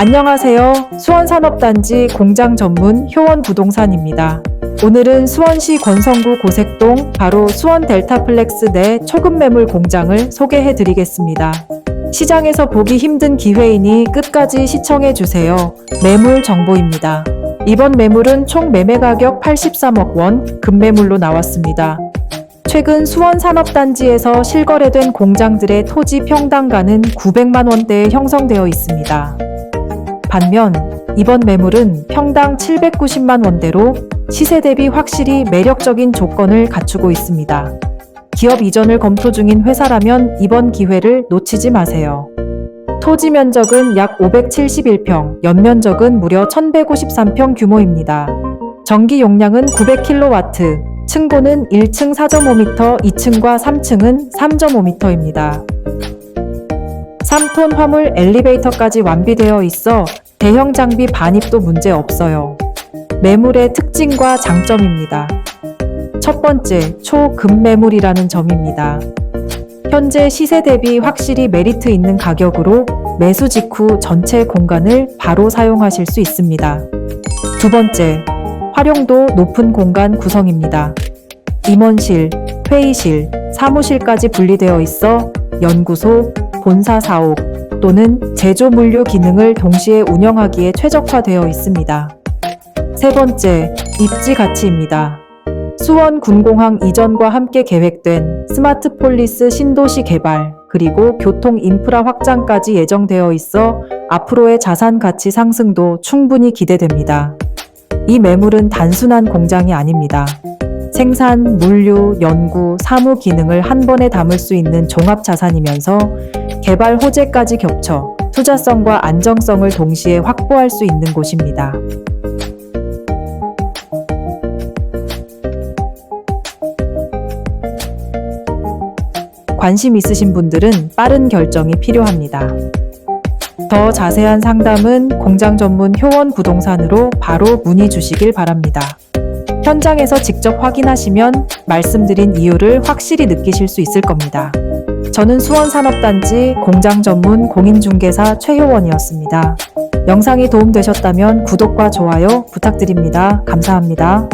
안녕하세요. 수원산업단지 공장 전문 효원 부동산입니다. 오늘은 수원시 권성구 고색동 바로 수원 델타플렉스 내 초급 매물 공장을 소개해 드리겠습니다. 시장에서 보기 힘든 기회이니 끝까지 시청해 주세요. 매물 정보입니다. 이번 매물은 총 매매 가격 83억 원 급매물로 나왔습니다. 최근 수원 산업단지에서 실거래된 공장들의 토지 평당가는 900만 원대에 형성되어 있습니다. 반면 이번 매물은 평당 790만 원대로 시세 대비 확실히 매력적인 조건을 갖추고 있습니다. 기업 이전을 검토 중인 회사라면 이번 기회를 놓치지 마세요. 토지 면적은 약 571평, 연면적은 무려 1153평 규모입니다. 전기 용량은 900kW, 층고는 1층 4.5m, 2층과 3층은 3.5m입니다. 3톤 화물 엘리베이터까지 완비되어 있어 대형 장비 반입도 문제 없어요. 매물의 특징과 장점입니다. 첫 번째, 초급매물이라는 점입니다. 현재 시세 대비 확실히 메리트 있는 가격으로 매수 직후 전체 공간을 바로 사용하실 수 있습니다. 두 번째, 활용도 높은 공간 구성입니다. 임원실, 회의실, 사무실까지 분리되어 있어 연구소, 본사 사옥 또는 제조 물류 기능을 동시에 운영하기에 최적화되어 있습니다. 세 번째, 입지 가치입니다. 수원 군공항 이전과 함께 계획된 스마트 폴리스 신도시 개발, 그리고 교통 인프라 확장까지 예정되어 있어 앞으로의 자산 가치 상승도 충분히 기대됩니다. 이 매물은 단순한 공장이 아닙니다. 생산, 물류, 연구, 사무 기능을 한 번에 담을 수 있는 종합 자산이면서 개발 호재까지 겹쳐 투자성과 안정성을 동시에 확보할 수 있는 곳입니다. 관심 있으신 분들은 빠른 결정이 필요합니다. 더 자세한 상담은 공장 전문 효원 부동산으로 바로 문의 주시길 바랍니다. 현장에서 직접 확인하시면 말씀드린 이유를 확실히 느끼실 수 있을 겁니다. 저는 수원산업단지 공장 전문 공인중개사 최효원이었습니다. 영상이 도움되셨다면 구독과 좋아요 부탁드립니다. 감사합니다.